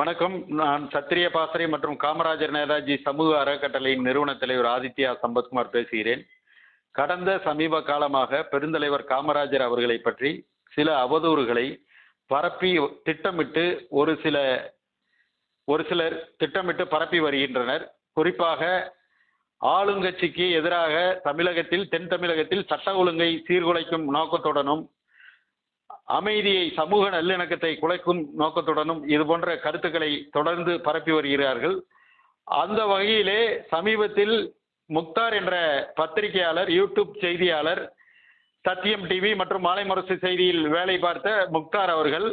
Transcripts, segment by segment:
வணக்கம். நான் சத்திரிய பாசறை மற்றும் காமராஜர் நேதாஜி சமூக அறக்கட்டளையின் நிறுவன தலைவர் ஆதித்யா சம்பத்குமார் பேசுகிறேன். கடந்த சமீப காலமாக பெருந்தலைவர் காமராஜர் அவர்களை பற்றி சில அவதூறுகளை பரப்பி திட்டமிட்டு ஒரு சில ஒரு சிலர் திட்டமிட்டு பரப்பி வருகின்றனர். குறிப்பாக ஆளுங்கட்சிக்கு எதிராக தமிழகத்தில் தென் தமிழகத்தில் சட்ட ஒழுங்கை சீர்குலைக்கும் நோக்கத்துடனும் அமைதியை சமூக நல்லிணக்கத்தை குலைக்கும் நோக்கத்துடனும் இது போன்ற கருத்துக்களை தொடர்ந்து பரப்பி வருகிறார்கள். அந்த வகையிலே சமீபத்தில் முக்தார் என்ற பத்திரிகையாளர் யூடியூப் செய்தியாளர் சத்தியம் டிவி மற்றும் மாலை முரசு செய்தியில் வேலை பார்த்த முக்தார் அவர்கள்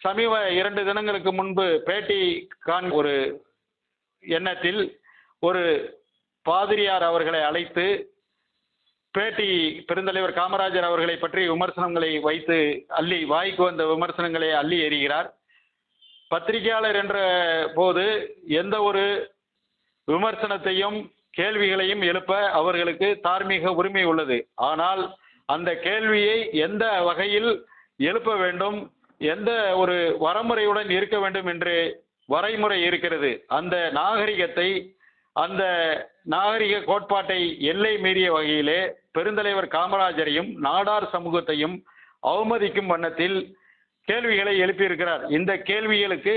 சமீப இரண்டு தினங்களுக்கு முன்பு பேட்டி கான் ஒரு எண்ணத்தில் ஒரு பாதிரியார் அவர்களை அழைத்து பேட்டி பெருந்தலைவர் காமராஜர் அவர்களை பற்றி விமர்சனங்களை வைத்து அள்ளி வாய்க்கு வந்த விமர்சனங்களை அள்ளி எறிகிறார். பத்திரிகையாளர் என்ற போது எந்த ஒரு விமர்சனத்தையும் கேள்விகளையும் எழுப்ப அவர்களுக்கு தார்மீக உரிமை உள்ளது. ஆனால் அந்த கேள்வியை எந்த வகையில் எழுப்ப வேண்டும் எந்த ஒரு வரமுறையுடன் இருக்க வேண்டும் என்று வரைமுறை இருக்கிறது. அந்த நாகரிகத்தை அந்த நாகரிக கோட்பாட்டை எல்லை மீறிய வகையிலே பெருந்தலைவர் காமராஜரையும் நாடார் சமூகத்தையும் அவமதிக்கும் வண்ணத்தில் கேள்விகளை எழுப்பியிருக்கிறார். இந்த கேள்விகளுக்கு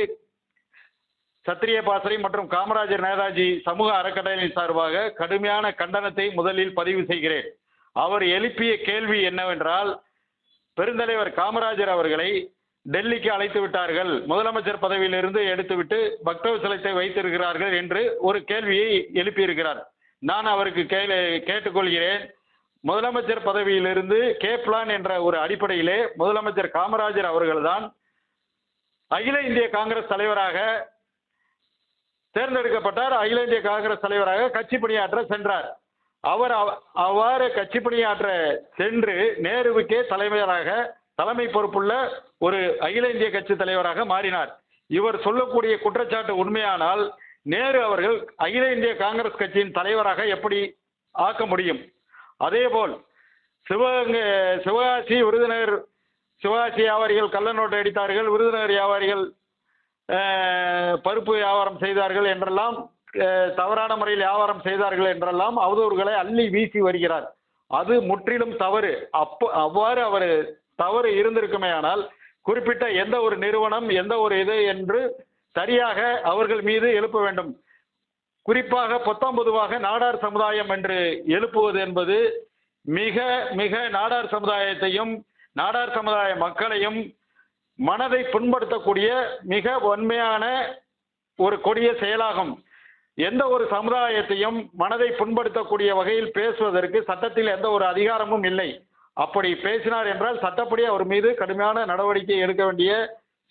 சத்திரிய பாசறை மற்றும் காமராஜர் நேதாஜி சமூக அறக்கட்டளை சார்பாக கடுமையான கண்டனத்தை முதலில் பதிவு செய்கிறேன். அவர் எழுப்பிய கேள்வி என்னவென்றால் பெருந்தலைவர் காமராஜர் அவர்களை டெல்லிக்கு அழைத்து விட்டார்கள். முதலமைச்சர் பதவியிலிருந்து எடுத்துவிட்டு பக்தவ பக்தவசலத்தை வைத்திருக்கிறார்கள் என்று ஒரு கேள்வியை எழுப்பியிருக்கிறார். நான் அவருக்கு கே கேட்டுக்கொள்கிறேன். முதலமைச்சர் பதவியிலிருந்து கே பிளான் என்ற ஒரு அடிப்படையிலே முதலமைச்சர் காமராஜர் அவர்கள்தான் அகில இந்திய காங்கிரஸ் தலைவராக தேர்ந்தெடுக்கப்பட்டார். அகில இந்திய காங்கிரஸ் தலைவராக கட்சி பணியாற்ற சென்றார். அவர் அவ- அவ்வாறு கட்சி பணியாற்ற சென்று நேருவுக்கே தலைவராக தலைமை பொறுப்புள்ள ஒரு அகில இந்திய கட்சி தலைவராக மாறினார். இவர் சொல்லக்கூடிய குற்றச்சாட்டு உண்மையானால் நேரு அவர்கள் அகில இந்திய காங்கிரஸ் கட்சியின் தலைவராக எப்படி ஆக்க முடியும்? அதேபோல் சிவகங்கை சிவகாசி விருதுநகர் சிவகாசி வியாபாரிகள் கள்ள நோட்டு அடித்தார்கள் விருதுநகர் வியாபாரிகள் பருப்பு வியாபாரம் செய்தார்கள் என்றெல்லாம் தவறான முறையில் வியாபாரம் செய்தார்கள் என்றெல்லாம் அவதூறுகளை அள்ளி வீசி வருகிறார். அது முற்றிலும் தவறு. அப்போ அவ்வாறு அவர் தவறு இருந்திருக்குமேயானால் குறிப்பிட்ட எந்த ஒரு நிறுவனம் எந்த ஒரு இது என்று சரியாக அவர்கள் மீது எழுப்ப வேண்டும். குறிப்பாக பொத்தாம் பொதுவாக நாடார் சமுதாயம் என்று எழுப்புவது என்பது மிக மிக நாடார் சமுதாயத்தையும் நாடார் சமுதாய மக்களையும் மனதை புண்படுத்தக்கூடிய மிக வன்மையான ஒரு கொடிய செயலாகும். எந்த ஒரு சமுதாயத்தையும் மனதை புண்படுத்தக்கூடிய வகையில் பேசுவதற்கு சட்டத்தில் எந்த ஒரு அதிகாரமும் இல்லை. அப்படி பேசினார் என்றால் சட்டப்படி அவர் மீது கடுமையான நடவடிக்கை எடுக்க வேண்டிய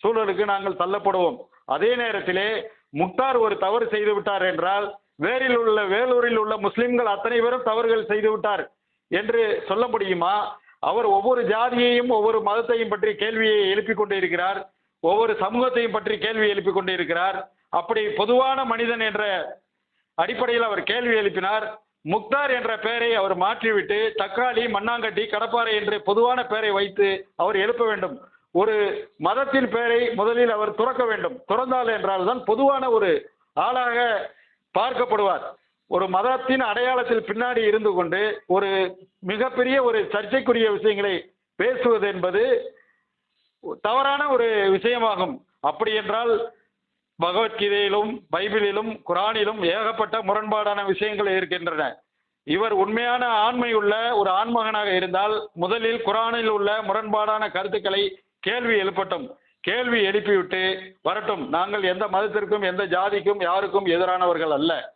சூழலுக்கு நாங்கள் தள்ளப்படுவோம். அதே நேரத்திலே முக்தார் ஒரு தவறு செய்து விட்டார் என்றால் வேரில் உள்ள வேலூரில் உள்ள முஸ்லிம்கள் அத்தனை பேரும் தவறுகள் செய்து விட்டார் என்று சொல்ல முடியுமா? அவர் ஒவ்வொரு ஜாதியையும் ஒவ்வொரு மதத்தையும் பற்றி கேள்வியை எழுப்பிக் கொண்டிருக்கிறார். ஒவ்வொரு சமூகத்தையும் பற்றி கேள்வி எழுப்பிக் கொண்டிருக்கிறார். அப்படி பொதுவான மனிதன் என்ற அடிப்படையில் அவர் கேள்வி எழுப்பினார். முக்தார் என்ற பெயரை அவர் மாற்றிவிட்டு தக்காளி மண்ணாங்கட்டி கடப்பாறை என்று பொதுவான பெயரை வைத்து அவர் எழுப்ப வேண்டும். ஒரு மதத்தின் பெயரை முதலில் அவர் துறக்க வேண்டும். துறந்தால் என்றால் தான் பொதுவான ஒரு ஆளாக பார்க்கப்படுவார். ஒரு மதத்தின் அடையாளத்தில் பின்னாடி இருந்து கொண்டு ஒரு மிகப்பெரிய ஒரு சர்ச்சைக்குரிய விஷயங்களை பேசுவது என்பது தவறான ஒரு விஷயமாகும். அப்படி என்றால் பகவத்கீதையிலும் பைபிளிலும் குரானிலும் ஏகப்பட்ட முரண்பாடான விஷயங்கள் இருக்கின்றன. இவர் உண்மையான ஆண்மை உள்ள ஒரு ஆண்மகனாக இருந்தால் முதலில் குரானில் உள்ள முரண்பாடான கருத்துக்களை கேள்வி எழுப்பட்டும். கேள்வி எழுப்பிவிட்டு வரட்டும். நாங்கள் எந்த மதத்திற்கும் எந்த ஜாதிக்கும் யாருக்கும் எதிரானவர்கள் அல்ல.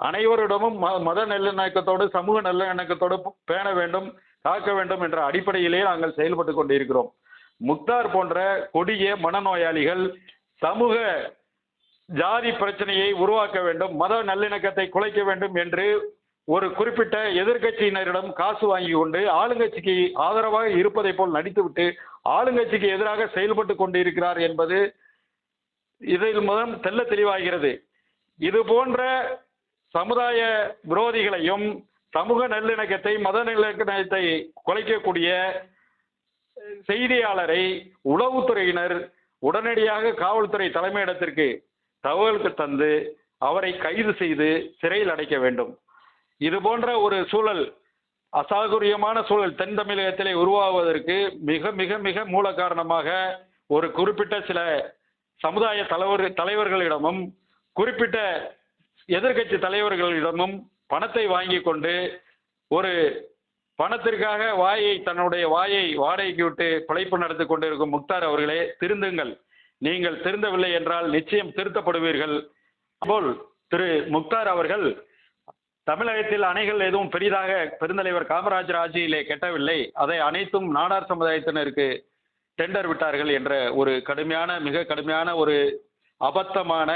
அனைவரிடமும் ம- மத நல்லிணக்கத்தோடு சமூக நல்லிணக்கத்தோடு பேண வேண்டும் காக்க வேண்டும் என்ற அடிப்படையிலேயே நாங்கள் செயல்பட்டு கொண்டிருக்கிறோம். முக்தார் போன்ற கொடிய மனநோயாளிகள் சமூக ஜாதி பிரச்சனையை உருவாக்க வேண்டும் மத நல்லிணக்கத்தை குலைக்க வேண்டும் என்று ஒரு குறிப்பிட்ட எதிர்க்கட்சியினரிடம் காசு வாங்கி கொண்டு ஆளுங்கட்சிக்கு ஆதரவாக இருப்பதை போல் நடித்துவிட்டு ஆளுங்கட்சிக்கு எதிராக செயல்பட்டு கொண்டிருக்கிறார் என்பது இதில் முதல் தெள்ள தெளிவாகிறது. இது போன்ற சமுதாய விரோதிகளையும் சமூக நல்லிணக்கத்தை மத நல்லிணக்கத்தை குலைக்கக்கூடிய செய்தியாளரை உளவுத்துறையினர் உடனடியாக காவல்துறை தலைமையிடத்திற்கு தகவலுக்கு தந்து அவரை கைது செய்து சிறையில் அடைக்க வேண்டும். இது போன்ற ஒரு சூழல் அசாகுரியமான சூழல் தென் தமிழகத்திலே உருவாவதற்கு மிக மிக மிக மூல காரணமாக ஒரு குறிப்பிட்ட சில சமுதாய தலைவர் தலைவர்களிடமும் குறிப்பிட்ட எதிர்க்கட்சி தலைவர்களிடமும் பணத்தை வாங்கி கொண்டு ஒரு பணத்திற்காக வாயை தன்னுடைய வாயை வாடகைக்கு விட்டு பிழைப்பு நடத்தி கொண்டிருக்கும் முக்தார் அவர்களே திருந்துங்கள். நீங்கள் திருந்தவில்லை என்றால் நிச்சயம் திருத்தப்படுவீர்கள். போல் திரு முக்தார் அவர்கள் தமிழகத்தில் அணைகள் எதுவும் பெரிதாக பெருந்தலைவர் காமராஜர் ஆட்சியிலே கெட்டவில்லை. அதை அனைத்தும் நாடார் சமுதாயத்தினருக்கு டெண்டர் விட்டார்கள் என்ற ஒரு கடுமையான மிக கடுமையான ஒரு அபத்தமான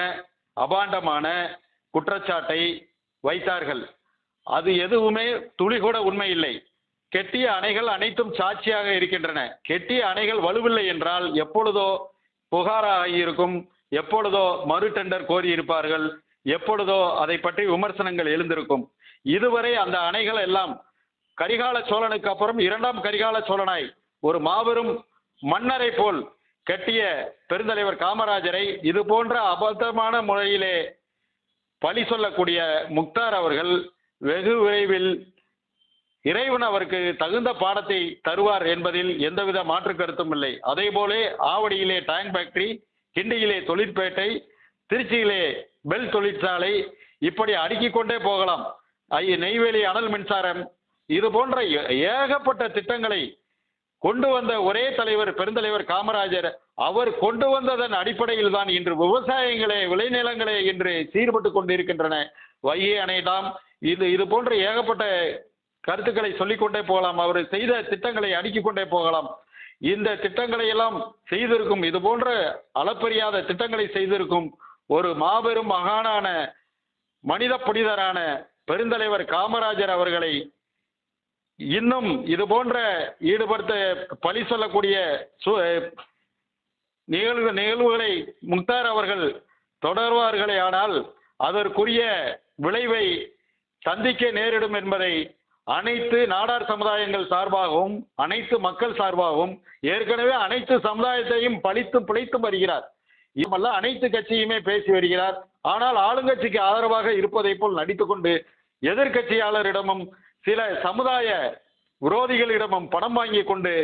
அபாண்டமான குற்றச்சாட்டை வைத்தார்கள். அது எதுவுமே துளி கூட உண்மை இல்லை. கெட்டிய அணைகள் அனைத்தும் சாட்சியாக இருக்கின்றன. கெட்டிய அணைகள் வலுவில்லை என்றால் எப்பொழுதோ புகாராகியிருக்கும் எப்பொழுதோ மறு டெண்டர் கோரியிருப்பார்கள். எப்பொழுதோ அதை பற்றி விமர்சனங்கள் எழுந்திருக்கும். இதுவரை அந்த அணைகள் எல்லாம் கரிகால சோழனுக்கு அப்புறம் இரண்டாம் கரிகால சோழனாய் ஒரு மாபெரும் மன்னரை போல் கட்டிய பெருந்தலைவர் காமராஜரை இது போன்ற அபத்தமான முறையிலே பழி சொல்லக்கூடிய முக்தார் அவர்கள் வெகு விரைவில் இறைவன் அவருக்கு தகுந்த பாடத்தை தருவார் என்பதில் எந்தவித மாற்று கருத்தும் இல்லை. அதே போலே ஆவடியிலே டேங்க் ஃபேக்டரி கிண்டியிலே தொழிற்பேட்டை திருச்சியிலே பெல் தொழிற்சாலை இப்படி அடுக்கிக் கொண்டே போகலாம். ஐய நெய்வேலி அனல் மின்சாரம் இது போன்ற ஏ- ஏகப்பட்ட திட்டங்களை கொண்டு வந்த ஒரே தலைவர் பெருந்தலைவர் காமராஜர் அவர் கொண்டு வந்ததன் அடிப்படையில் தான் இன்று விவசாயங்களே விளைநிலங்களே இன்று சீர்பட்டு கொண்டிருக்கின்றன. வைகை அணை டாம் இது இது போன்ற ஏகப்பட்ட கருத்துக்களை சொல்லிக்கொண்டே போகலாம். அவர் செய்த திட்டங்களை அடுக்கிக் கொண்டே போகலாம். இந்த திட்டங்களை எல்லாம் செய்திருக்கும் இது போன்ற அளப்பரியாத திட்டங்களை செய்திருக்கும் ஒரு மாபெரும் மகானான மனித புனிதரான பெருந்தலைவர் காமராஜர் அவர்களை இன்னும் இது போன்ற ஈடுபடுத்த பழி சொல்லக்கூடிய சு- நிகழ்வு நிகழ்வுகளை முக்தார் அவர்கள் தொடர்வார்களே. ஆனால் அதற்குரிய விளைவை சந்திக்க நேரிடும் என்பதை அனைத்து நாடார் சமுதாயங்கள் சார்பாகவும் அனைத்து மக்கள் சார்பாகவும் ஏற்கனவே அனைத்து சமுதாயத்தையும் பழித்தும் பிழைத்தும் வருகிறார். இதுமல்ல அனைத்து கட்சியுமே பேசி வருகிறார். ஆனால் ஆளுங்கட்சிக்கு ஆதரவாக இருப்பதை போல் நடித்துக்கொண்டு எதிர்க்கட்சியாளரிடமும் சில சமுதாய விரோதிகளிடமும் பணம் வாங்கி கொண்டு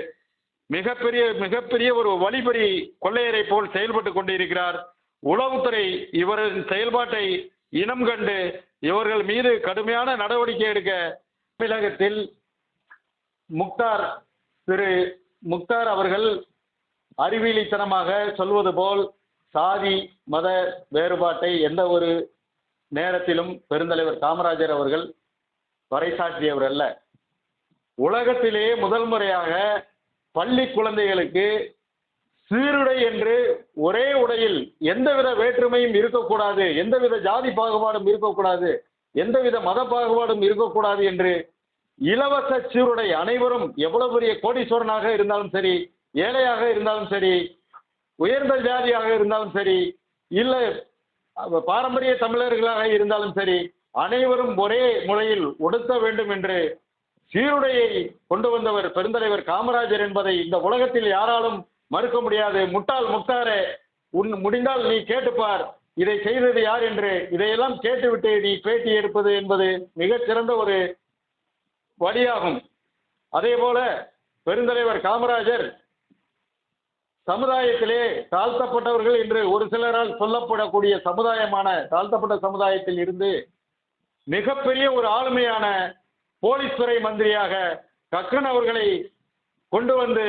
மிகப்பெரிய மிகப்பெரிய ஒரு வழிபறி கொள்ளையரை போல் செயல்பட்டு கொண்டிருக்கிறார். உளவுத்துறை இவரின் செயல்பாட்டை இனம் கண்டு இவர்கள் மீது கடுமையான நடவடிக்கை எடுக்க தமிழகத்தில் முக்தார் திரு முக்தார் அவர்கள் அறிவியலித்தனமாக சொல்வது போல் சாதி மத வேறுபாட்டை எந்த ஒரு நேரத்திலும் பெருந்தலைவர் காமராஜர் அவர்கள் பறைசாற்றியவர் அல்ல. உலகத்திலே முதல் முறையாக பள்ளி குழந்தைகளுக்கு சீருடை என்று ஒரே உடையில் எந்தவித வேற்றுமையும் இருக்கக்கூடாது எந்தவித ஜாதி பாகுபாடும் இருக்கக்கூடாது எந்தவித மத பாகுபாடும் இருக்கக்கூடாது என்று இலவச சீருடை அனைவரும் எவ்வளவு பெரிய கோடீஸ்வரனாக இருந்தாலும் சரி ஏழையாக இருந்தாலும் சரி உயர்ந்த ஜாதியாக இருந்தாலும் சரி இல்லை பாரம்பரிய தமிழர்களாக இருந்தாலும் சரி அனைவரும் ஒரே முறையில் உடுத்த வேண்டும் என்று சீருடையை கொண்டு வந்தவர் பெருந்தலைவர் காமராஜர் என்பதை இந்த உலகத்தில் யாராலும் மறுக்க முடியாது. முட்டாள் முக்தாரே உன் முடிந்தால் நீ கேட்டுப்பார். இதை செய்தது யார் என்று இதையெல்லாம் கேட்டுவிட்டு நீ பேட்டி எடுப்பது என்பது மிகச்சிறந்த ஒரு வழியாகும். அதே போல பெருந்தலைவர் காமராஜர் சமுதாயத்திலே தாழ்த்தப்பட்டவர்கள் என்று ஒரு சிலரால் சொல்லப்படக்கூடிய சமுதாயமான தாழ்த்தப்பட்ட சமுதாயத்தில் இருந்து மிகப்பெரிய ஒரு ஆளுமையான போலீஸ் துறை மந்திரியாக கக்கன் அவர்களை கொண்டு வந்து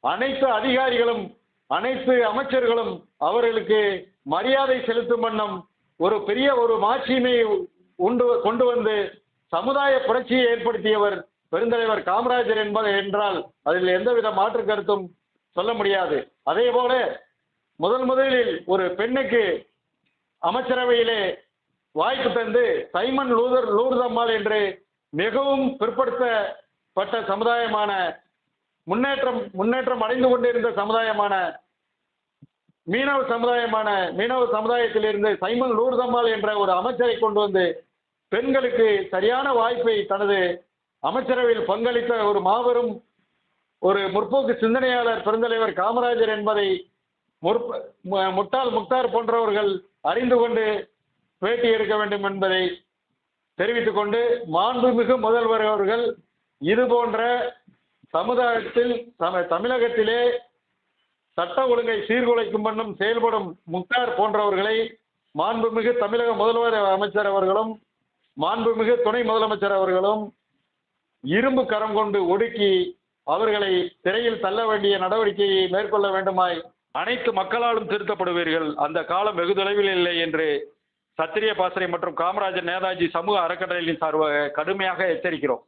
அனைத்து அதிகாரிகளும் அனைத்து அமைச்சர்களும் அவர்களுக்கு மரியாதை செலுத்தும் வண்ணம் ஒரு பெரிய ஒரு மாட்சிமையை உண்டு கொண்டு வந்து சமுதாய புரட்சியை ஏற்படுத்தியவர் பெருந்தலைவர் காமராஜர் என்பது என்றால் அதில் எந்தவித மாற்று கருத்தும் சொல்ல முடியாது. அதே போல முதல் முதலில் ஒரு பெண்ணுக்கு அமைச்சரவையிலே வாய்ப்பு தந்து சைமன் லூதர் லூர்தம்மாள் என்று மிகவும் பிற்படுத்தப்பட்ட சமுதாயமான முன்னேற்றம் முன்னேற்றம் அடைந்து கொண்டிருந்த சமுதாயமான மீனவ சமுதாயமான மீனவ சமுதாயத்திலிருந்து சைமன் லூர்தம்மாள் என்ற ஒரு அமைச்சரை கொண்டு வந்து பெண்களுக்கு சரியான வாய்ப்பை தனது அமைச்சரவையில் பங்களித்த ஒரு மாபெரும் ஒரு முற்போக்கு சிந்தனையாளர் பெருந்தலைவர் காமராஜர் என்பதை முற்ப- முட்டாள் முக்தார் போன்றவர்கள் அறிந்து கொண்டு பேட்டி எடுக்க வேண்டும் என்பதை தெரிவித்துக் கொண்டு மாண்புமிகு முதல்வர் அவர்கள் இது போன்ற சமுதாயத்தில் தம- தமிழகத்திலே சட்ட ஒழுங்கை சீர்குலைக்கும் வண்ணம் செயல்படும் முக்தார் போன்றவர்களை மாண்புமிகு தமிழக முதல்வர் அமைச்சர் அவர்களும் மாண்புமிகு துணை முதலமைச்சர் அவர்களும் இரும்பு கரம் கொண்டு ஒடுக்கி அவர்களை சிறையில் தள்ள வேண்டிய நடவடிக்கையை மேற்கொள்ள வேண்டுமாய் அனைத்து மக்களாலும் திருத்தப்படுவீர்கள். அந்த காலம் வெகு தொலைவில் இல்லை என்று சத்திரிய பாசறை மற்றும் காமராஜர் நேதாஜி சமூக அறக்கட்டளையின் சார்பாக கடுமையாக எச்சரிக்கிறோம்.